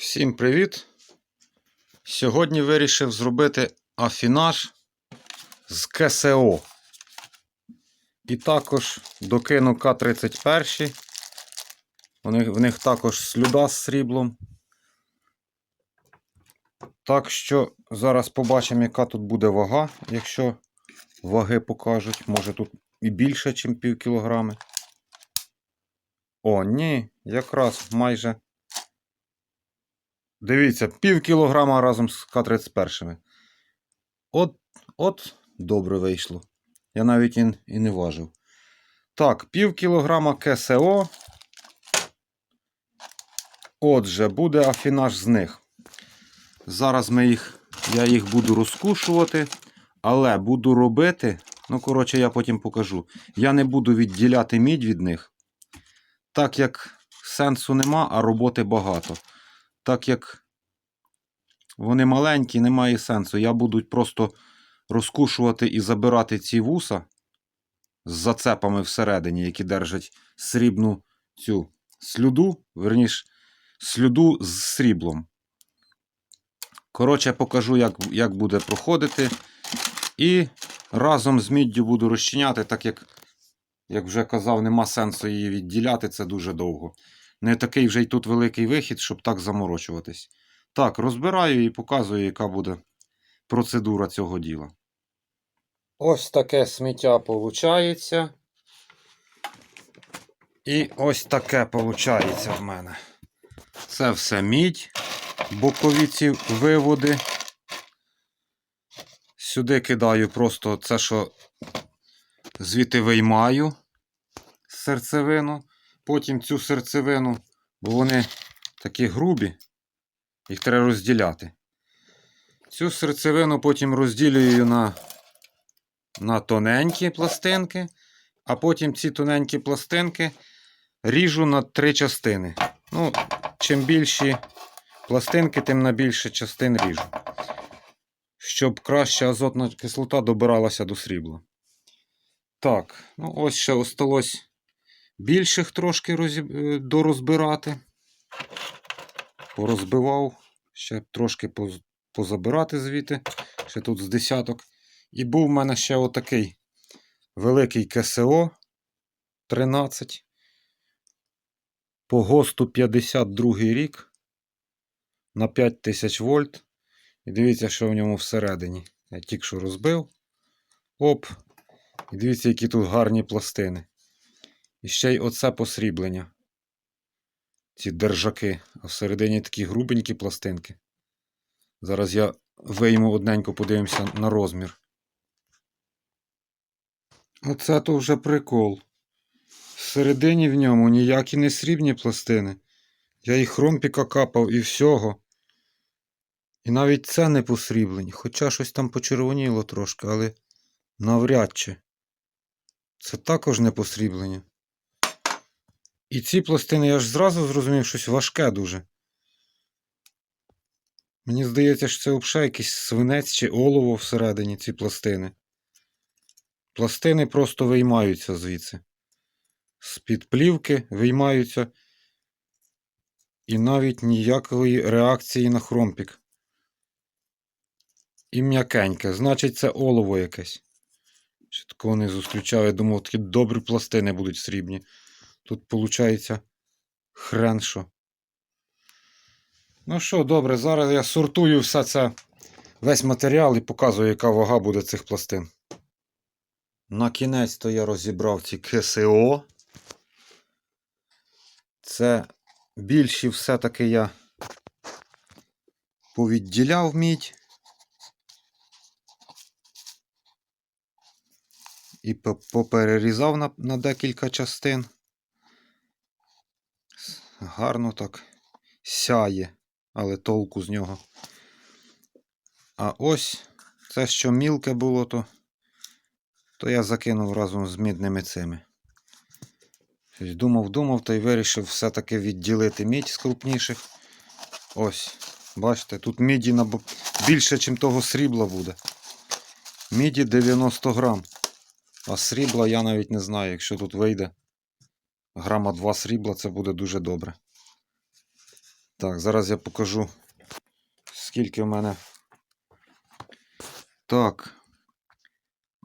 Всім привіт! Сьогодні вирішив зробити афінаж з КСО. І також докину К-31. В них також слюда з сріблом. Так що зараз побачимо, яка тут буде вага, якщо ваги покажуть. Може тут і більше, ніж пів кілограми. О, ні, якраз майже. Дивіться, пів кілограма разом з К-31. От, от добре вийшло. Я навіть і, і не важив. Так, пів кілограма КСО. Отже, буде афінаж з них. Зараз ми їх, я їх буду розкушувати, але буду робити. Ну, коротше, я потім покажу. Я не буду відділяти мідь від них, так як сенсу нема, а роботи багато. Так як вони маленькі, немає сенсу. Я буду просто розкушувати і забирати ці вуса з зацепами всередині, які держать срібну цю слюду, верніш, слюду з сріблом. Коротше, покажу, як, як буде проходити. І разом з міддю буду розчиняти, так як, як вже казав, нема сенсу її відділяти, це дуже довго. Не такий вже й тут великий вихід, щоб так заморочуватись. Так, розбираю і показую, яка буде процедура цього діла. Ось таке сміття виходить. І ось таке виходить в мене. Це все мідь, бокові ці виводи. Сюди кидаю просто це, що звідти виймаю серцевину. Потім цю серцевину, бо вони такі грубі, їх треба розділяти. Цю серцевину потім розділюю на, на тоненькі пластинки, а потім ці тоненькі пластинки ріжу на три частини. Ну, чим більші пластинки, тим на більше частин ріжу. Щоб краща азотна кислота добиралася до срібла. Так, ну ось ще осталось більших трошки розіб... е, дорозбирати. Порозбивав, ще трошки поз... позабирати звідти, ще тут з десяток. І був в мене ще отакий великий КСО 13. По ГОСТу 52 рік на 5000 вольт. І дивіться, що в ньому всередині. Я тільки що розбив. Оп. І дивіться, які тут гарні пластини. І ще й оце посріблення. Ці держаки. А всередині такі грубенькі пластинки. Зараз я вийму одненько, подивимося на розмір. Оце то вже прикол. Всередині в ньому ніякі не срібні пластини. Я і хромпіка капав, і всього. І навіть це не посріблені. Хоча щось там почервоніло трошки, але навряд чи. Це також не посріблення. І ці пластини я ж зразу зрозумів, щось важке дуже. Мені здається, що це взагалі якийсь свинець чи олово всередині ці пластини. Пластини просто виймаються звідси. З-під плівки виймаються. І навіть ніякої реакції на хромпік. І м'якеньке. Значить, це олово якесь. Ще такого не зустрічав. Я думав, такі добрі пластини будуть срібні. Тут, виходить, хрен що. Ну що, добре, зараз я сортую все це, весь матеріал і показую, яка вага буде цих пластин. На кінець то я розібрав ці КСО. Це більші все-таки я повідділяв мідь. І поперерізав на, на декілька частин. Гарно так сяє, але толку з нього. А ось це, що мілке було, то, то я закинув разом з мідними цими. Думав, думав та й вирішив все-таки відділити мідь з крупніших. Ось, бачите, тут міді набо... більше, ніж того срібла буде. Міді 90 грам. А срібла я навіть не знаю, якщо тут вийде грама 2 срібла, це буде дуже добре. Так, зараз я покажу, скільки в мене. Так.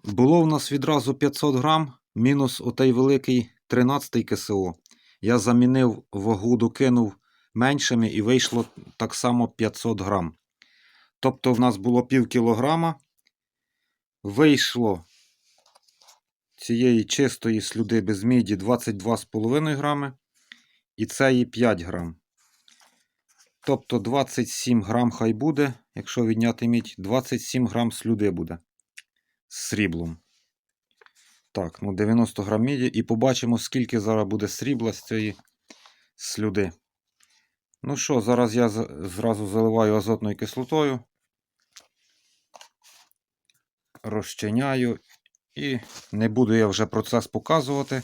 Було в нас відразу 500 грам, мінус отей великий 13 КСО. Я замінив вагу, докинув меншими і вийшло так само 500 грам. Тобто в нас було пів кілограма. Вийшло цієї чистої слюди без міді 22,5 грами. І цієї 5 грам. Тобто 27 грам хай буде, якщо відняти мідь, 27 грам слюди буде з сріблом. Так, ну 90 грам міді. І побачимо, скільки зараз буде срібла з цієї слюди. Ну що, зараз я зразу заливаю азотною кислотою. Розчиняю. І не буду я вже процес показувати.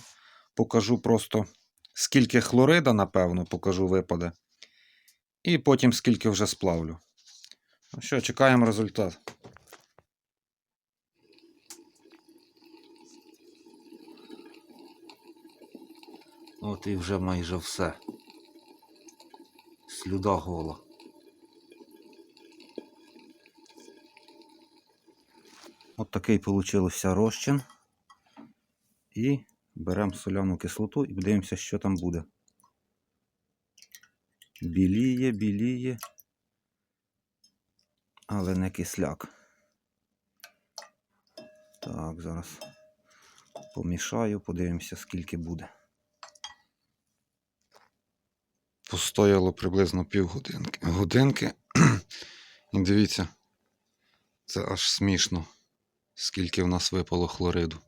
Покажу просто, скільки хлорида, напевно, покажу випаде. І потім скільки вже сплавлю. Ну що, чекаємо результат. От і вже майже все. Слюда гола. Такий получився розчин. І беремо соляну кислоту і подивимося, що там буде. Біліє, біліє, але не кисляк. Так, зараз помішаю, подивимося, скільки буде. Постояло приблизно півгодинки. Годинки. І дивіться, це аж смішно, скільки в нас випало хлориду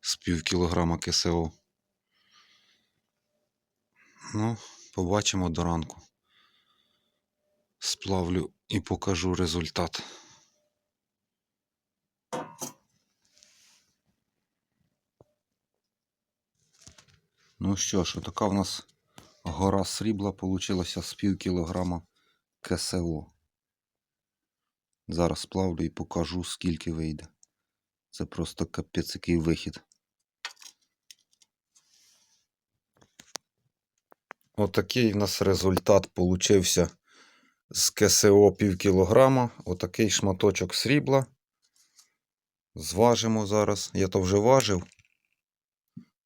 з пів кілограма КСО. Ну, побачимо до ранку. Сплавлю і покажу результат. Ну що ж, така в нас гора срібла получилася з пів кілограма КСО. Зараз сплавлю і покажу, скільки вийде. Це просто капець який вихід. Отакий в нас результат получився з КСО пів кілограма. Отакий шматочок срібла. Зважимо зараз. Я то вже важив.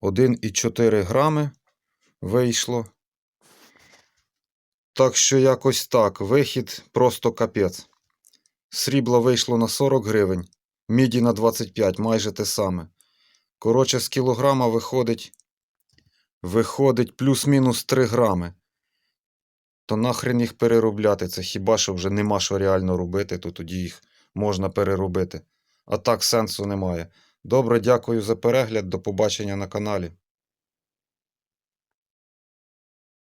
1,4 грами вийшло. Так що якось так. Вихід просто капець. Срібла вийшло на 40 гривень, міді на 25, майже те саме. Коротше, з кілограма виходить. Виходить плюс-мінус 3 грами. То нахрен їх переробляти. Це хіба що вже нема що реально робити, то тоді їх можна переробити. А так сенсу немає. Добре, дякую за перегляд. До побачення на каналі.